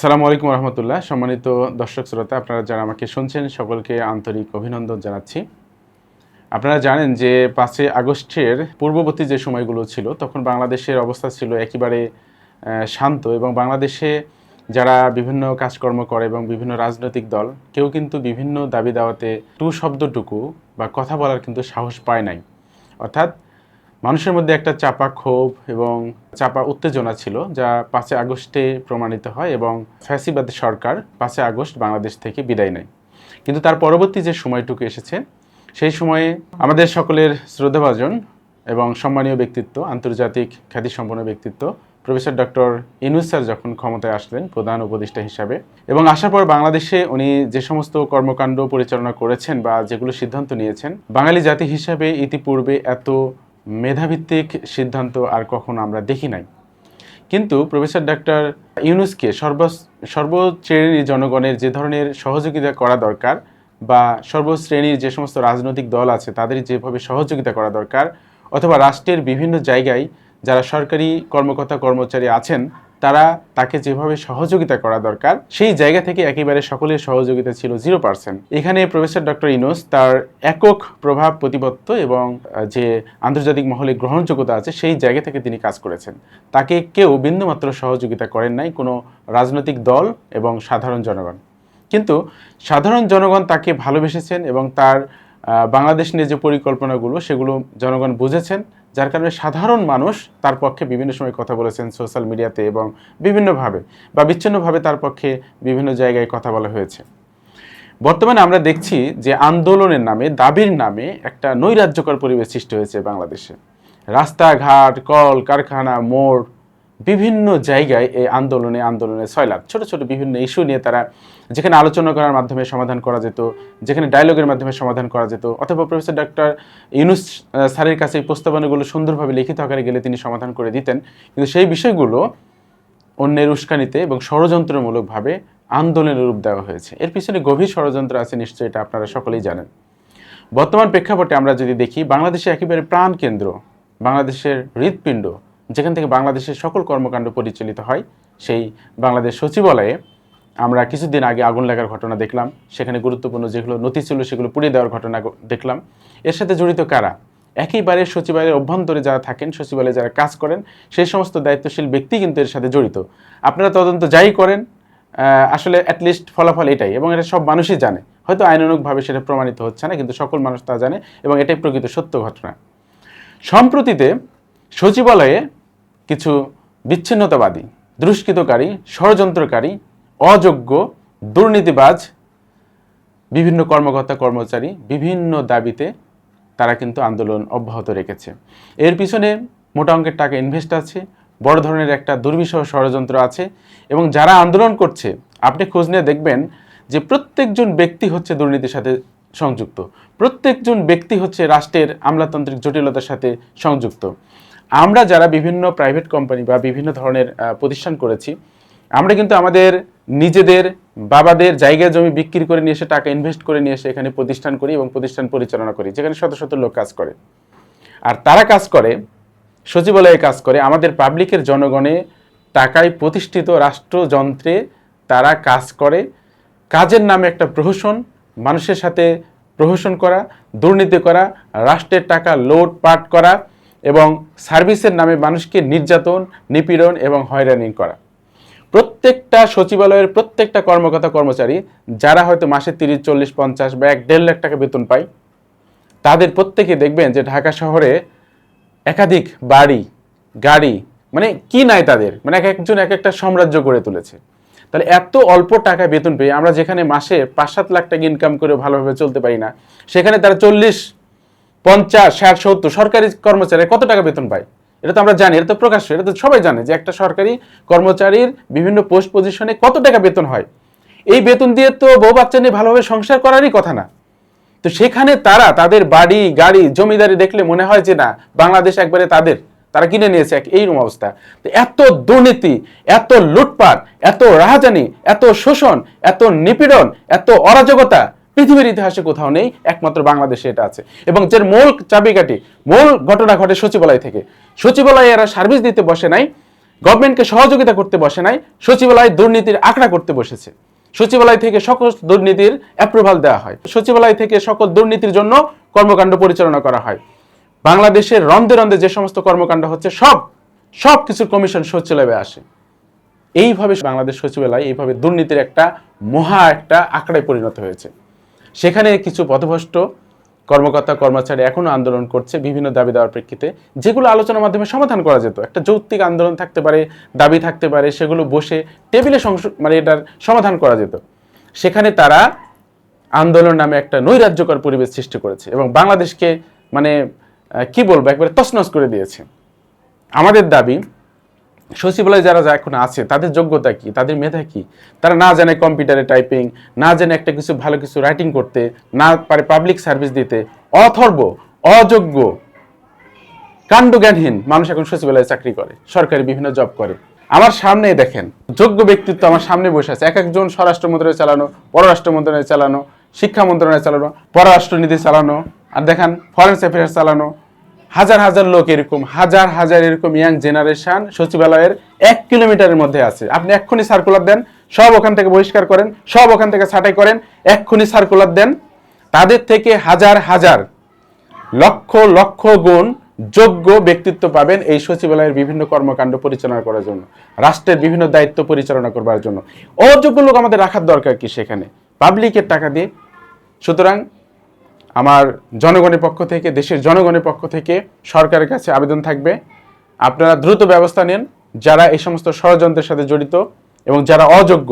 আসসালামু আলাইকুম রহমতুল্লাহ। সম্মানিত দর্শক শ্রোতা, আপনারা যারা আমাকে শুনছেন, সকলকে আন্তরিক অভিনন্দন জানাচ্ছি। আপনারা জানেন যে পাঁচই আগস্টের পূর্ববর্তী যে সময়গুলো ছিল, তখন বাংলাদেশের অবস্থা ছিল একেবারে শান্ত এবং বাংলাদেশে যারা বিভিন্ন কাজকর্ম করে এবং বিভিন্ন রাজনৈতিক দল, কেউ কিন্তু বিভিন্ন দাবি দাওয়াতে টু শব্দটুকু বা কথা বলার কিন্তু সাহস পায় নাই। অর্থাৎ মানুষের মধ্যে একটা চাপা ক্ষোভ এবং চাপা উত্তেজনা ছিল, যা পাঁচই আগস্টে প্রমাণিত হয় এবং ফ্যাসিবাদ সরকার পাঁচই আগস্ট বাংলাদেশ থেকে বিদায় নেয়। কিন্তু তার পরবর্তী যে সময়টুকু এসেছে, সেই সময়ে আমাদের সকলের শ্রদ্ধাভাজন এবং সম্মানীয় ব্যক্তিত্ব, আন্তর্জাতিক খ্যাতিসম্পন্ন ব্যক্তিত্ব, প্রফেসর ডক্টর ইনুস স্যার যখন ক্ষমতায় আসলেন, প্রধান উপদেষ্টা হিসাবে, এবং আসার পর বাংলাদেশে উনি যে সমস্ত কর্মকাণ্ড পরিচালনা করেছেন বা যেগুলো সিদ্ধান্ত নিয়েছেন, বাঙালি জাতি হিসাবে ইতিপূর্বে এত মেধাভিত্তিক সিদ্ধান্ত আর কখনো আমরা দেখি নাই। কিন্তু প্রফেসর ডাক্তার ইউনুসকে সর্ব, সর্বশ্রেণীর জনগণের যে ধরনের সহযোগিতা করা দরকার বা সর্বশ্রেণীর যে সমস্ত রাজনৈতিক দল আছে, তাদের যেভাবে সহযোগিতা করা দরকার, অথবা রাষ্ট্রের বিভিন্ন জায়গায় যারা সরকারি কর্মকর্তা কর্মচারী আছেন তারা তাকে যেভাবে সহযোগিতা করা দরকার, সেই জায়গা থেকে একেবারে সকলের সহযোগিতা ছিল জিরো পার্সেন্ট এখানে প্রফেসর ডক্টর ইনোস তার একক প্রভাব প্রতিপত্ত এবং যে আন্তর্জাতিক মহলে গ্রহণযোগ্যতা আছে, সেই জায়গা থেকে তিনি কাজ করেছেন। তাকে কেউ বিন্দুমাত্র সহযোগিতা করেন নাই, কোনো রাজনৈতিক দল এবং সাধারণ জনগণ। কিন্তু সাধারণ জনগণ তাকে ভালোবেসেছেন এবং তার বাংলাদেশ নিয়ে যে পরিকল্পনাগুলো, সেগুলো জনগণ বুঝেছেন, যার কারণে সাধারণ মানুষ তার পক্ষে বিভিন্ন সময় কথা বলেছেন সোশ্যাল মিডিয়াতে এবং বিভিন্নভাবে বা বিচ্ছিন্নভাবে তার পক্ষে বিভিন্ন জায়গায় কথা বলা হয়েছে। বর্তমানে আমরা দেখছি যে আন্দোলনের নামে, দাবির নামে একটা নৈরাজ্যকর পরিবেশ সৃষ্টি হয়েছে বাংলাদেশে। রাস্তাঘাট, কল, কারখানা, মোড় বিভিন্ন জায়গায় এই আন্দোলনে আন্দোলনে সয়লাভ ছোট ছোট বিভিন্ন ইস্যু নিয়ে তারা যেখানে আলোচনা করার মাধ্যমে সমাধান করা যেত, যেখানে ডায়লগের মাধ্যমে সমাধান করা যেত, অথবা প্রফেসর ডাক্তার ইউনুস স্যারের কাছে এই প্রস্তাবনাগুলো সুন্দরভাবে লিখিত আকারে গেলে তিনি সমাধান করে দিতেন। কিন্তু সেই বিষয়গুলো অন্যের উস্কানিতে এবং ষড়যন্ত্রমূলকভাবে আন্দোলনের রূপ দেওয়া হয়েছে। এর পিছনে গভীর ষড়যন্ত্র আছে, নিশ্চয়ই এটা আপনারা সকলেই জানেন। বর্তমান প্রেক্ষাপটে আমরা যদি দেখি, বাংলাদেশে একেবারে প্রাণ কেন্দ্র বাংলাদেশের হৃৎপিণ্ড যেখান থেকে বাংলাদেশের সকল কর্মকাণ্ড পরিচালিত হয়, সেই বাংলাদেশ সচিবালয়ে আমরা কিছুদিন আগে আগুন লাগার ঘটনা দেখলাম। সেখানে গুরুত্বপূর্ণ যেগুলো নথি ছিল, সেগুলো পুড়িয়ে দেওয়ার ঘটনা দেখলাম। এর সাথে জড়িত কারা? একইবারে সচিবালয়ের অভ্যন্তরে যারা থাকেন, সচিবালয়ে যারা কাজ করেন, সেই সমস্ত দায়িত্বশীল ব্যক্তি কিন্তু এর সাথে জড়িত। আপনারা তদন্ত যাই করেন আসলে অ্যাটলিস্ট ফলাফল এটাই এবং এটা সব মানুষই জানে। হয়তো আইনানুগভাবে সেটা প্রমাণিত হচ্ছে না, কিন্তু সকল মানুষ তা জানে এবং এটাই প্রকৃত সত্য ঘটনা। সম্প্রতিতে সচিবালয়ে কিছু বিচ্ছিন্নতাবাদী, দুষ্কৃতকারী, ষড়যন্ত্রকারী, অযোগ্য, দুর্নীতিবাজ, বিভিন্ন কর্মকর্তা, কর্মচারী বিভিন্ন দাবিতে তারা কিন্তু আন্দোলন অব্যাহত রেখেছে। এর পিছনে মোটা অঙ্কের টাকা ইনভেস্ট আছে, বড় ধরনের একটা দুর্বিষহ ষড়যন্ত্র আছে এবং যারা আন্দোলন করছে, আপনি খোঁজ নিয়ে দেখবেন যে প্রত্যেকজন ব্যক্তি হচ্ছে দুর্নীতির সাথে সংযুক্ত। প্রত্যেকজন ব্যক্তি হচ্ছে রাষ্ট্রের আমলাতান্ত্রিক জটিলতার সাথে সংযুক্ত। আমরা যারা বিভিন্ন প্রাইভেট কোম্পানি বা বিভিন্ন ধরনের প্রতিষ্ঠান করেছি, আমরা কিন্তু আমাদের নিজেদের, বাবাদের জায়গা জমি বিক্রি করে নিয়ে এসে টাকা ইনভেস্ট করে নিয়ে এসে এখানে প্রতিষ্ঠান করি এবং প্রতিষ্ঠান পরিচালনা করি, যেখানে শত শত লোক কাজ করে। আর তারা কাজ করে, সচিবালয়ে কাজ করে, আমাদের পাবলিকের জনগণে টাকায় প্রতিষ্ঠিত রাষ্ট্রযন্ত্রে তারা কাজ করে। কাজের নামে একটা প্রহসন, মানুষের সাথে প্রহসন করা, দুর্নীতি করা, রাষ্ট্রের টাকা লোট পাট করা এবং সার্ভিসের নামে মানুষকে নির্যাতন, নিপীড়ন এবং হয়রানি করা। প্রত্যেকটা সচিবালয়ের প্রত্যেকটা কর্মকর্তা, কর্মচারী, যারা হয়তো মাসে তিরিশ, চল্লিশ, পঞ্চাশ বা এক দেড় লাখ টাকা বেতন পায়, তাদের প্রত্যেকে দেখবেন যে ঢাকা শহরে একাধিক বাড়ি, গাড়ি মানে কি নাই তাদের? মানে এক একজন এক একটা সাম্রাজ্য গড়ে তুলেছে। তাহলে এত অল্প টাকা বেতন পেয়ে আমরা যেখানে মাসে পাঁচ, সাত লাখ টাকা ইনকাম করে ভালোভাবে চলতে পারি না, সেখানে তারা চল্লিশ পঞ্চাশ, ষাট, সত্তর সরকারি কর্মচারী কত টাকা বেতন পায়? এটা তো আমরা জানি, এটা তো প্রকাশ্য, এটা তো সবাই জানে যে একটা সরকারি কর্মচারীর বিভিন্ন পোস্ট পজিশনে কত টাকা বেতন হয়। এই বেতন দিয়ে তো বউ বাচ্চা নিয়ে ভালোভাবে সংসার করারই কথা না। তো সেখানে তারা তাদের বাড়ি, গাড়ি, জমিদারি দেখলে মনে হয় যে না, বাংলাদেশ একবারে তাদের, তারা কিনে নিয়েছে এক এইরকম অবস্থা। তো এত দুর্নীতি, এত লুটপাট, এত রাহাজানি, এত শোষণ, এত নিপীড়ন, এত অরাজকতা পৃথিবীর ইতিহাসে কোথাও নেই, একমাত্র বাংলাদেশে এটা আছে। এবং যার মূল চাবিকাঠি, মূল ঘটনা ঘটে সচিবালয় থেকে। সচিবালয়ে এরা সার্ভিস দিতে বসে নাই গভর্নমেন্টকে সহযোগিতা করতে বসে নাই, সচিবালয় দুর্নীতির আঁকড়া করতে বসেছে। সচিবালয় থেকে সকল দুর্নীতির অ্যাপ্রুভাল দেওয়া হয়। সচিবালয় থেকে সকল দুর্নীতির জন্য কর্মকাণ্ড পরিচালনা করা হয়। বাংলাদেশের রন্ধে রন্ধে যে সমস্ত কর্মকাণ্ড হচ্ছে, সব সব কিছুর কমিশন সচিবালয়ে আসে। এইভাবে বাংলাদেশ সচিবালয়, এইভাবে দুর্নীতির একটা মহা একটা আঁকড়ায় পরিণত হয়েছে। সেখানে কিছু পথভ্রষ্ট কর্মকর্তা, কর্মচারী এখনও আন্দোলন করছে, বিভিন্ন দাবি দেওয়ার প্রেক্ষিতে। যেগুলো আলোচনার মাধ্যমে সমাধান করা যেত। একটা যৌক্তিক আন্দোলন থাকতে পারে, দাবি থাকতে পারে, সেগুলো বসে টেবিলে মানে এটার সমাধান করা যেত। সেখানে তারা আন্দোলন নামে একটা নৈরাজ্যকর পরিবেশ সৃষ্টি করেছে এবং বাংলাদেশকে মানে কি বলব, একবারে তছনছ করে দিয়েছে। আমাদের দাবি সচিবালয়ে যারা যা এখন আছে, তাদের যোগ্যতা কি? তাদের মেধা কি? তারা না জানে কম্পিউটারে টাইপিং, না জানে একটা কিছু ভালো কিছু রাইটিং করতে, না পারে পাবলিক সার্ভিস দিতে, অথর্ব, অযোগ্য, কাণ্ডজ্ঞানহীন মানুষ এখন সচিবালয়ে চাকরি করে, সরকারি বিভিন্ন জব করে। আমার সামনে দেখেন, যোগ্য ব্যক্তিত্ব আমার সামনে বসে আছে। এক একজন স্বরাষ্ট্র মন্ত্রণালয় চালানো, পররাষ্ট্র মন্ত্রণালয় চালানো, শিক্ষা মন্ত্রণালয় চালানো পররাষ্ট্রনীতি চালানো, আর দেখেন ফরেন অ্যাফেয়ার্স চালানো হাজার হাজার লোক এরকম, হাজার হাজার এরকম ইয়াং জেনারেশন সচিবালয়ের এক কিলোমিটারের মধ্যে আছে। আপনি এক্ষুনি সার্কুলার দেন, সব ওখান থেকে বহিষ্কার করেন, সব ওখান থেকে ছাঁটাই করেন, এক্ষুনি সার্কুলার দেন। তাদের থেকে হাজার হাজার, লক্ষ লক্ষ গুণ যোগ্য ব্যক্তিত্ব পাবেন এই সচিবালয়ের বিভিন্ন কর্মকাণ্ড পরিচালনা করার জন্য, রাষ্ট্রের বিভিন্ন দায়িত্ব পরিচালনা করবার জন্য। অযোগ্য লোক আমাদের রাখার দরকার কি সেখানে? পাবলিকের টাকা দিয়ে। সুতরাং আমার জনগণের পক্ষ থেকে, দেশের জনগণের পক্ষ থেকে সরকারের কাছে আবেদন থাকবে। আপনারা দ্রুত ব্যবস্থা নেন, যারা এই সমস্ত ষড়যন্ত্রের সাথে জড়িত এবং যারা অযোগ্য,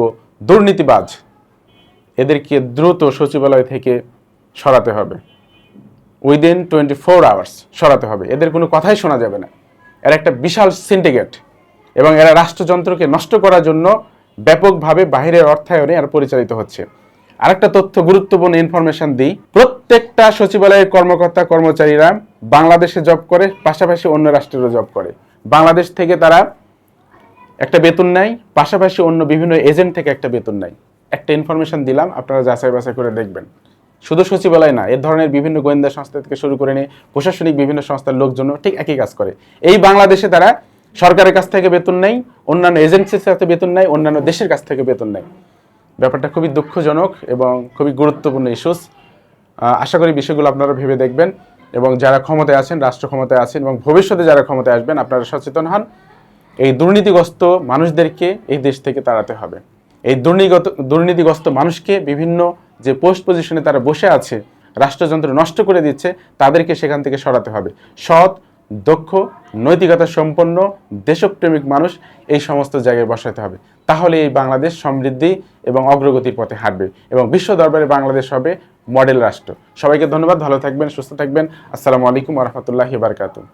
দুর্নীতিবাজ, এদেরকে দ্রুত সচিবালয় থেকে সরাতে হবে। উইদিন টোয়েন্টি ফোর আওয়ার্স সরাতে হবে। এদের কোনো কথাই শোনা যাবে না। এরা একটা বিশাল সিন্ডিকেট এবং এরা রাষ্ট্রযন্ত্রকে নষ্ট করার জন্য ব্যাপকভাবে বাহিরের অর্থায়নে এরা পরিচালিত হচ্ছে। আরেকটা তথ্য গুরুত্বপূর্ণ ইনফরমেশন দিই। প্রত্যেকটা সচিবালয়ের কর্মকর্তা, কর্মচারীরা বাংলাদেশে জব করে, পাশাপাশি অন্য রাষ্ট্রেরও জব করে। বাংলাদেশ থেকে তারা একটা বেতন নেয়, পাশাপাশি অন্য বিভিন্ন এজেন্ট থেকে একটা বেতন নেয়। একটা ইনফরমেশন দিলাম, আপনারা যাচাই বাছাই করে দেখবেন। শুধু সচিবালয় না, এ ধরনের বিভিন্ন গোয়েন্দা সংস্থা থেকে শুরু করে নিয়ে প্রশাসনিক বিভিন্ন সংস্থার লোকজন ঠিক একই কাজ করে। এই বাংলাদেশে তারা সরকারের কাছ থেকে বেতন নেয়, অন্যান্য এজেন্সির সাথে বেতন নেয়, অন্যান্য দেশের কাছ থেকে বেতন নেয়। ব্যাপারটা খুবই দুঃখজনক এবং খুবই গুরুত্বপূর্ণ ইস্যুস আশা করি বিষয়গুলো আপনারা ভেবে দেখবেন এবং যারা ক্ষমতায় আছেন, রাষ্ট্র ক্ষমতায় আছেন এবং ভবিষ্যতে যারা ক্ষমতায় আসবেন, আপনারা সচেতন হন। এই দুর্নীতিগ্রস্ত মানুষদেরকে এই দেশ থেকে তাড়াতে হবে। এই দুর্নীগত, দুর্নীতিগ্রস্ত মানুষকে বিভিন্ন যে পোস্ট পজিশনে তারা বসে আছে, রাষ্ট্রযন্ত্র নষ্ট করে দিচ্ছে, তাদেরকে সেখান থেকে সরাতে হবে। সৎ দক্ষ, নৈতিকতা সম্পন্ন, দেশপ্রেমিক মানুষ এই সমস্ত জায়গায় বসাতে হবে। তাহলে এই বাংলাদেশ সমৃদ্ধি এবং অগ্রগতির পথে হাঁটবে এবং বিশ্ব দরবারে বাংলাদেশ হবে মডেল রাষ্ট্র। সবাইকে ধন্যবাদ, ভালো থাকবেন, সুস্থ থাকবেন। আসসালামু আলাইকুম রহমতুল্লাহি বারকাতুহ।